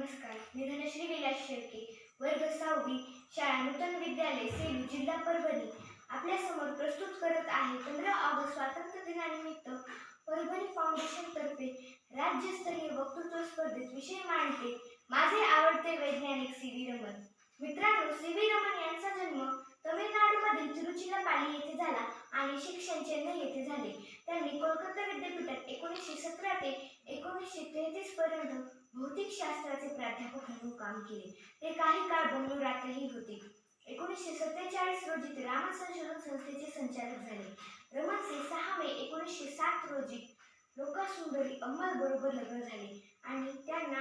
नमस्कार. मी धनश्री विलास शेळके वर्ग सहावी शाळा नूतन विद्यालय सेलू जिल्हा परभणी. आपल्यासमोर प्रस्तुत करत आहे पंधरा ऑगस्ट स्वातंत्र्य दिनानिमित्त परभणी फाउंडेशन तर्फे राज्यस्तरीय वक्तृत्व स्पर्धेत विषय मांडते माझे आवडते वैज्ञानिक सी व्ही रमन. मित्रांनो सी व्ही रमन यांचा जन्म तमिळनाडूमधील तिरुचिरापाली येथे झाला आणि शिक्षण चेन्नई येथे झाले. त्यांनी कोलकाता विद्यापीठात एकोणीसशे सतरा ते एकोणीसशे तेहतीस पर्यंत भौतिकशास्त्राचे प्राध्यापक म्हणून काम केले. ते काही काळ बंगळुरातही होते. एकोणीसशे सत्तेचाळीस रोजी ते रामन संशोधन संस्थेचे संचालक झाले. रमनचे सहा मे एकोणीसशे सात रोजी लोकासुंदरी अंमल बरोबर लग्न झाले आणि त्यांना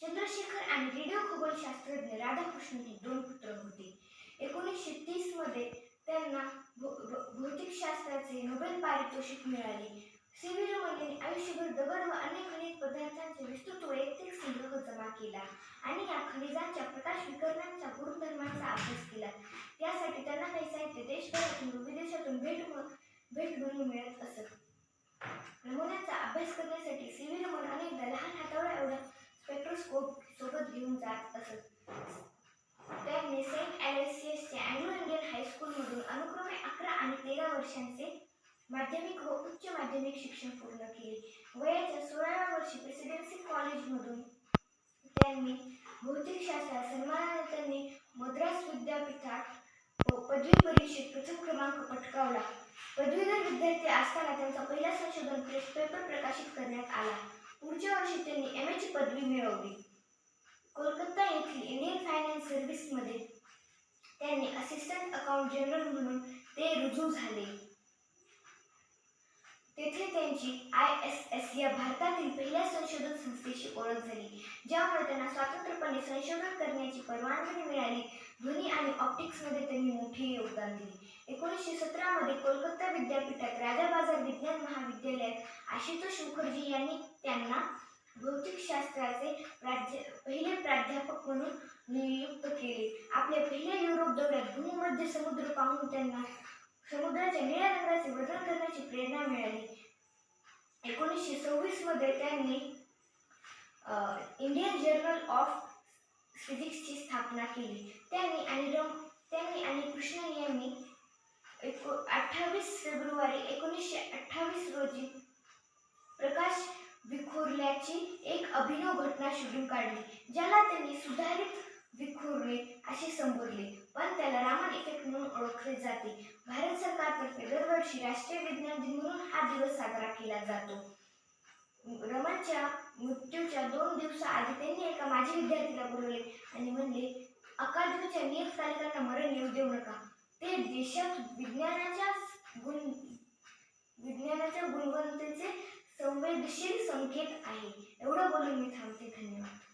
चंद्रशेखर आणि रेडिओ खगोलशास्त्रज्ञ राधाकृष्णन हे दोन पुत्र होते. एकोणीसशे तीसमध्ये त्यांना भौ- भौतिकशास्त्राचे नोबेल पारितोषिक मिळाले. सी आयुष्यभर दगड व अनेक खनिज पदार्थांचे विस्तृत वैयक्तिक संग्रह जमा केला आणि या खनिजांच्या प्रकाश विकरणांच्या गुणधर्मांचा अभ्यास केला. त्यासाठी त्यांना काही साहित्य देशभरातून व विदेशातून भेट भेट म्हणून मिळत असत. नमुन्यांचा अभ्यास करण्यासाठी सी अनेकदा लहान हातावळा एवढा स्पेक्ट्रोस्कोप सोबत घेऊन जात असत. त्यांनी सेंट ॲलेसियसच्या अँग्लो इंडियन हायस्कूलमधून अनुक्रमे अकरा आणि तेरा वर्षांचे माध्यमिक व उच्च माध्यमिक शिक्षण पूर्ण केले. वयाच्या सोळाव्या वर्षी प्रेसिडेन्सी कॉलेजमधून त्यांनी भौतिकशास्त्रात सन्मानाने त्यांनी मद्रास विद्यापीठात पदवी परीक्षेत प्रथम क्रमांक पटकावला. पदवीधर विद्यार्थी असताना त्यांचा पहिला संशोधन पेपर प्रकाशित करण्यात आला. पुढच्या वर्षी त्यांनी एम एची पदवी मिळवली. कोलकाता येथील इंडियन फायनान्स सर्व्हिसमध्ये त्यांनी असिस्टंट अकाउंट जनरल म्हणून ते रुजू झाले. तेथे त्यांची आय एस एस या भारतातील पहिल्या संशोधन संस्थेशी ओळख झाली ज्यामुळे त्यांना स्वतंत्रपणे संशोधन करण्याची परवानगी मिळाली. ध्वनी आणि ऑप्टिक्समध्ये त्यांनी मोठे योगदान दिले. एकोणीसशे सतरामध्ये कोलकाता विद्यापीठात राजाबाजार विज्ञान महाविद्यालयात आशुतोष मुखर्जी यांनी त्यांना भौतिकशास्त्राचे प्राध्या पहिले प्राध्यापक म्हणून नियुक्त केले. आपल्या पहिल्या युरोप दौऱ्यात भूमध्य समुद्र पाहून त्यांना समुद्राच्या निळ्या रंगाचे वर्णन करण्याची प्रेरणा मिळाली. एकोणीसशे सव्वीसमध्ये त्यांनी इंडियन जर्नल ऑफ फिजिक्सची स्थापना केली. त्यांनी आणि रम त्यांनी आणि कृष्णन यांनी एको अठ्ठावीस फेब्रुवारी एकोणीसशे अठ्ठावीस रोजी प्रकाश विखुरल्याची एक अभिनव घटना शोधून काढली ज्याला त्यांनी सुधारित विखुरणे असे संबोधले. त्याला रामन इफेक्ट म्हणून ओळखले जाते. भारत सरकारतर्फे दरवर्षी राष्ट्रीय विज्ञान दिन म्हणून हा दिवस साजरा केला जातो. रमनच्या मृत्यूच्या दोन दिवसाआधी त्यांनी एका माजी विद्यार्थीला बोलवले आणि म्हणले अकादमीच्या नियतकालिकांना मरण येऊ देऊ नका. ते देशात विज्ञानाच्या गुण विज्ञानाच्या गुणवत्तेचे संवेदनशील संकेत आहे. एवढं बोलून मी थांबते. धन्यवाद.